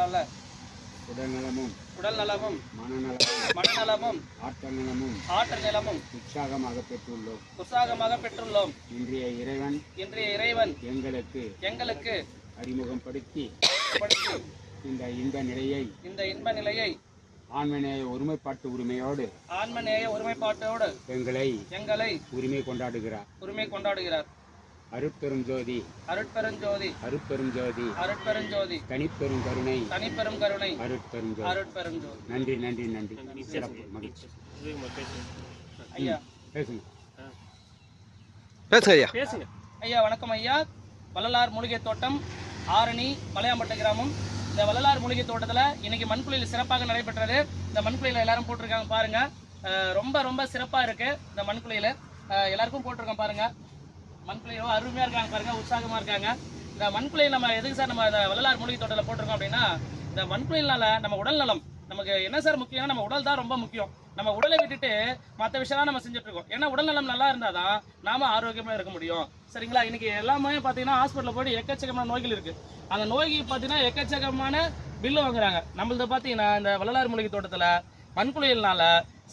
சொல்லலாம்ல உடல் நலமும் உடல் நலமும் மனநலமும் மனநலமும் ஆற்றல் நலமும் ஆற்றல் நிலமும் உற்சாகமாக பெற்றுள்ளோம். உற்சாகமாக பெற்றுள்ளோம். இன்றைய இறைவன் இன்றைய இறைவன் எங்களுக்கு எங்களுக்கு அறிமுகப்படுத்தி படுத்தி இந்த இன்ப நிலையை இந்த இன்ப நிலையை ஆண்மநேய ஒருமைப்பாட்டு உரிமையோடு ஆன்மநேய ஒருமைப்பாட்டோடு எங்களை எங்களை உரிமை கொண்டாடுகிறார். உரிமை கொண்டாடுகிறார். அருட்பெரும் ஜோதி அருட்பெருஞ்சோதி. அருட்பெரும் ஜோதி அருட்பெருஞ்சோதி. தனிப்பெரும் கருணை தனிப்பெரும் கருணை. அருட்பெரும் ஜோதி அருட்பெருஞ்சோதி. நன்றி நன்றி நன்றி. சிறப்பு மகிழ்ச்சி. ஐயா. பேசுங்க. பேசுங்க ஐயா. பேசுங்க. ஐயா வணக்கம் ஐயா. வள்ளலார் மூலிகை தோட்டம் ஆரணி மலையாம்பட்டை கிராமம். இந்த வள்ளலார் மூலிகை தோட்டத்தில் இன்னைக்கு மண்குழியில் சிறப்பாக நடைபெற்றது. இந்த மண்குழியில் எல்லாரும் போட்டிருக்காங்க பாருங்க. ரொம்ப ரொம்ப சிறப்பாக இருக்கு இந்த மண்குழியில் எல்லாருக்கும் போட்டிருக்கோம் பாருங்க. மண்குழியோ அருமையாக இருக்காங்க பாருங்க உற்சாகமாக இருக்காங்க. இந்த மண்குழியை நம்ம எதுக்கு சார் நம்ம இந்த வள்ளலார் மூலிகை தோட்டத்தில் போட்டிருக்கோம் அப்படின்னா இந்த மண்குழியினால நம்ம உடல் நலம் நமக்கு என்ன சார் முக்கியம் நம்ம உடல் தான் ரொம்ப முக்கியம். நம்ம உடலை விட்டுட்டு மற்ற விஷயம்லாம் நம்ம செஞ்சுட்டு இருக்கோம். ஏன்னா உடல் நலம் நல்லா இருந்தால் தான் நாம ஆரோக்கியமாக இருக்க முடியும். சரிங்களா? இன்னைக்கு எல்லாமே பார்த்தீங்கன்னா ஹாஸ்பிட்டலில் போயிட்டு எக்கச்சக்கமான நோய்கள் இருக்கு. அந்த நோய்க்கு பார்த்தீங்கன்னா எக்கச்சக்கமான பில்லு வாங்குறாங்க. நம்மளது பார்த்தீங்கன்னா இந்த வள்ளலார் மூலிகை தோட்டத்தில் மண்குளியல்னால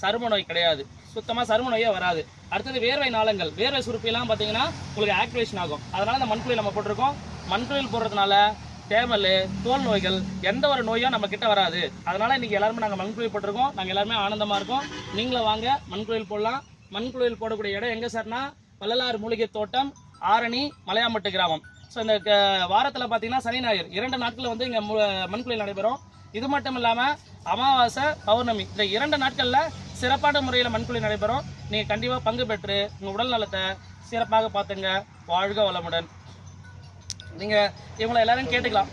சரும நோய் கிடையாது. சுத்தமாக சரும நோயே வராது. அடுத்தது வேர்வை நாளங்கள். வேர்வை சுருப்பிலாம் பார்த்தீங்கன்னா உங்களுக்கு ஆக்டிவேஷன் ஆகும். அதனால் இந்த மண்குளியல் நம்ம போட்டிருக்கோம். மண்குளியல் போடுறதுனால தேமல் தோல் நோய்கள் எந்த ஒரு நோயும் நம்ம கிட்ட வராது. அதனால் இன்னைக்கு எல்லாருமே நாங்கள் மண்குழில் போட்டிருக்கோம். நாங்கள் எல்லாருமே ஆனந்தமாக இருக்கோம். நீங்களும் வாங்க மண்குழில் போடலாம். மண்குளியல் போடக்கூடிய இடம் எங்கே சார்னா வள்ளலார் மூலிகை தோட்டம் ஆரணி மலையாம்பட்டு கிராமம். ஸோ இந்த வாரத்தில் பார்த்தீங்கன்னா சனி ஞாயிறு. இரண்டு நாட்களில் வந்து இங்கே மண்குளியல் நடைபெறும். இது மட்டும் இல்லாமல் அமாவாசை பௌர்ணமி. இந்த இரண்டு நாட்களில் சிறப்பான முறையில் மண்குளியல் நடைபெறும். நீங்கள் கண்டிப்பாக பங்கு பெற்று உங்கள் உடல் நலத்தை சிறப்பாக பார்த்துங்க. வாழ்க வளமுடன். நீங்கள் இவங்களை எல்லாரும் கேட்டுக்கலாம்.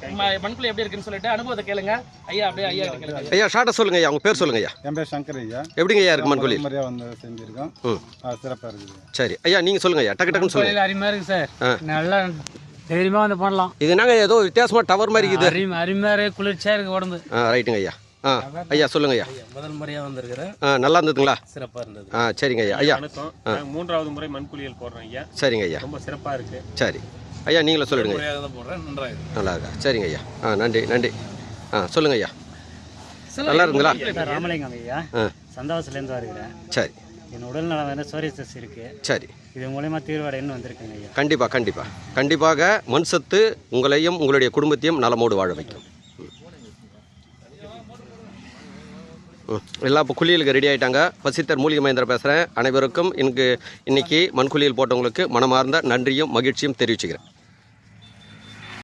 மண்குழி எப்படி இருக்குன்னு சொல்லிட்டு அனுபவத்தை கேளுங்க. ஐயா அப்படியே ஐயா கிட்ட கேளுங்க. ஐயா ஷார்ட்டாக சொல்லுங்க ஐயா. உங்க பேர் சொல்லுங்க ஐயா. என் பேர் சங்கர் ஐயா. எப்படிங்க ஐயா இருக்கு மண்கொல்லி முறையாக வந்து செஞ்சுருக்கோம். ம். சிறப்பாக இருக்குது. சரி. ஐயா நீங்க சொல்லுங்க ஐயா. டக்கு டக்குன்னு சொல்லுங்க. அருமையாக இருக்கு சார். நல்லா தைரியமாக வந்து பண்ணலாம். இது என்னங்க ஏதோ வித்தியாசமா டவர் மாதிரி இருக்குது. அருமை அருமையாக இருக்கு. குளிர்ச்சியாக இருக்கு உடம்பு. ஆ ரைட்டுங்க ஐயா. ஆ ஐயா சொல்லுங்க ஐயா. முதல் முறையாக வந்திருக்கிறேன். ஆ நல்லா இருந்ததுங்களா? சிறப்பாக இருந்தது. ஆ சரிங்க ஐயா. ஐயா. மூன்றாவது முறை மண்குளியல் போடுறோம் ஐயா. சரிங்க ஐயா. ரொம்ப சிறப்பா இருக்கு. சரி. ஐயா நீங்களும் சொல்லிடுங்க போடுறேன் நல்லா இருக்கா சரிங்க ஐயா. ஆ நன்றி நன்றி. ஆ சொல்லுங்க ஐயா. நல்லா இருக்குங்களா ராமலிங்கம் ஐயா. ஆ. சந்தோஷத்துலேருந்து வருகிறேன். சரி. என் உடல் நலம் வந்து சோரியசஸ் இருக்கு. சரி. இது மூலயமா தீர்வடைன்னு வந்திருக்கேங்க ஐயா. கண்டிப்பாக கண்டிப்பாக கண்டிப்பாக மண் சத்து உங்களையும் உங்களுடைய குடும்பத்தையும் நலமோடு வாழ வைக்கும். எல்லாம் இப்போ குளியலுக்கு ரெடி ஆகிட்டாங்க பசித்தர் மூலிகை மகேந்திர பேசுகிறேன் அனைவருக்கும் எனக்கு இன்னைக்கு மண் குளியல் போட்டவங்களுக்கு மனமார்ந்த நன்றியும் மகிழ்ச்சியும் தெரிவிச்சுக்கிறேன்.